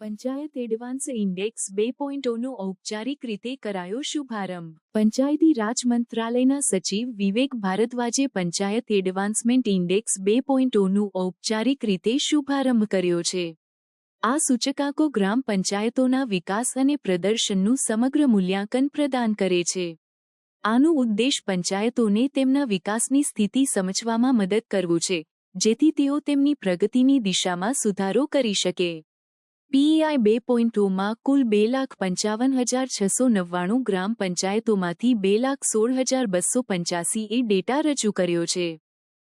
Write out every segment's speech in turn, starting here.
Panchayat advance index બે પોઈન્ટોનો ઔપચારિક રીતે કરાયો શુભારંભ. પંચાયતી રાજ મંત્રાલયના સચિવ વિવેક ભારદ્વાજે પંચાયત એડવાન્સમેન્ટ ઇન્ડેક્સ બે પોઈન્ટોનું ઔપચારિક રીતે શુભારંભ કર્યો છે. આ સૂચકાંકો ગ્રામ પંચાયતોના વિકાસ અને પ્રદર્શનનું સમગ્ર મૂલ્યાંકન પ્રદાન કરે છે. આનો ઉદ્દેશ પંચાયતોને તેમના વિકાસની સ્થિતિ સમજવામાં મદદ કરવું છે, જેથી તેઓ તેમની પ્રગતિની દિશામાં સુધારો કરી શકે. પીઆઈ બે પોઈન્ટોમાં કુલ બે લાખ પંચાવન હજાર છસો નવ્વાણું ગ્રામ પંચાયતોમાંથી બે લાખ સોળ હજાર બસો પંચ્યાસી એ ડેટા રજૂ કર્યો છે.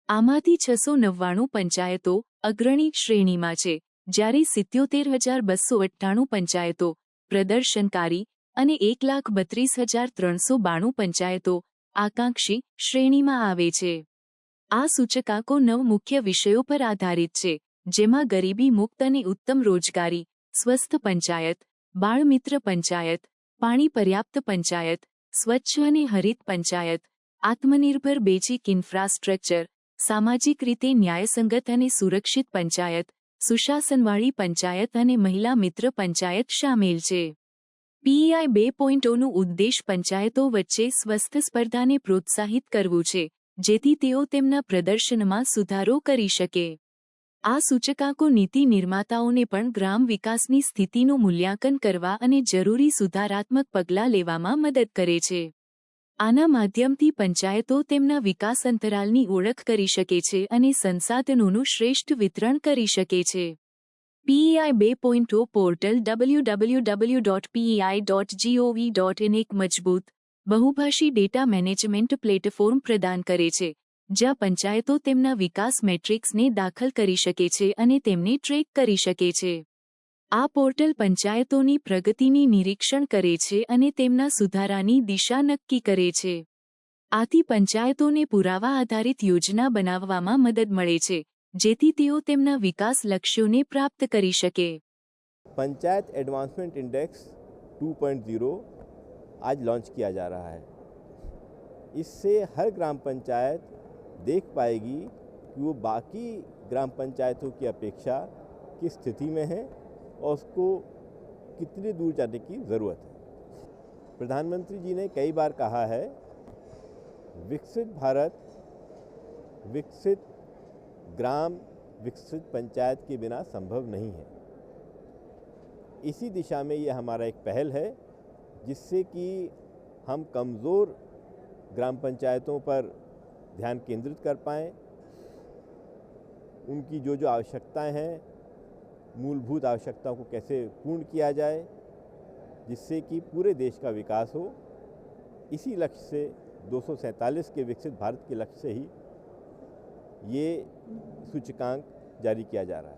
આમાંથી છસો નવ્વાણું પંચાયતો અગ્રણી શ્રેણીમાં છે, જ્યારે સિત્યોતેર હજાર બસો અઠ્ઠાણું પંચાયતો પ્રદર્શનકારી અને એક લાખ બત્રીસ હજાર ત્રણસો બાણું પંચાયતો આકાંક્ષી શ્રેણીમાં આવે છે. આ સૂચકાંકો નવ મુખ્ય વિષયો પર આધારિત છે. જેમાં ગરીબી મુક્ત અને ઉત્તમ રોજગારી, સ્વસ્થ પંચાયત, બાળમિત્ર પંચાયત, પાણી પર્યાપ્ત પંચાયત, સ્વચ્છ અને હરિત પંચાયત, આત્મનિર્ભર બેઝિક ઇન્ફ્રાસ્ટ્રક્ચર, સામાજિક રીતે ન્યાયસંગત અને સુરક્ષિત પંચાયત, સુશાસનવાળી પંચાયત અને મહિલા મિત્ર પંચાયત શામેલ છે. પીઈઆઈ બે પોઈન્ટોનું ઉદ્દેશ પંચાયતો વચ્ચે સ્વસ્થ સ્પર્ધાને પ્રોત્સાહિત કરવું છે, જેથી તેઓ તેમના પ્રદર્શનમાં સુધારો કરી શકે. આ સૂચકાંકો નીતિ નિર્માતાઓને પણ ગ્રામ વિકાસની સ્થિતિનું મૂલ્યાંકન કરવા અને જરૂરી સુધારાત્મક પગલાં લેવામાં મદદ કરે છે. આના માધ્યમથી પંચાયતો તેમના વિકાસ અંતરાલની ઓળખ કરી શકે છે અને સંસાધનોનું શ્રેષ્ઠ વિતરણ કરી શકે છે. પીઈઆઈ બે point portal W W W dot PI dot GOV dot in એક મજબૂત, બહુભાષી ડેટા મેનેજમેન્ટ પ્લેટફોર્મ પ્રદાન કરે છે. જ્યાં પંચાયતો તેમના વિકાસ મેટ્રિક્સને દાખલ કરી શકે છે અને તેમને ટ્રેક કરી શકે છે આ પોર્ટલ પંચાયતોની પ્રગતિની નિરીક્ષણ કરે છે અને તેમના સુધારાની દિશા નક્કી કરે છે આથી પંચાયતોને પુરાવા આધારિત યોજના બનાવવામાં મદદ મળે છે જેથી તેઓ તેમના વિકાસ લક્ષ્યોને પ્રાપ્ત કરી શકે पंचायत एडवांसमेंट इंडेक्स 2.0 आज लॉन्च किया जा रहा है इससे हर ग्राम पंचायत देख पाएगी कि वो बाकी ग्राम पंचायतों की अपेक्षा किस स्थिति में है और उसको कितनी दूर जाने की ज़रूरत है। प्रधानमंत्री जी ने कई बार कहा है, विकसित भारत, विकसित ग्राम, विकसित पंचायत के बिना संभव नहीं है। इसी दिशा में ये हमारा एक पहल है, जिससे कि हम कमज़ोर ग्राम पंचायतों पर ध्यान केंद्रित कर पाएँ। उनकी जो जो आवश्यकताएँ हैं, मूलभूत आवश्यकताओं को कैसे पूर्ण किया जाए, जिससे कि पूरे देश का विकास हो, इसी लक्ष्य से, दो सौ सैंतालीस के विकसित भारत के लक्ष्य से ही ये सूचकांक जारी किया जा रहा है।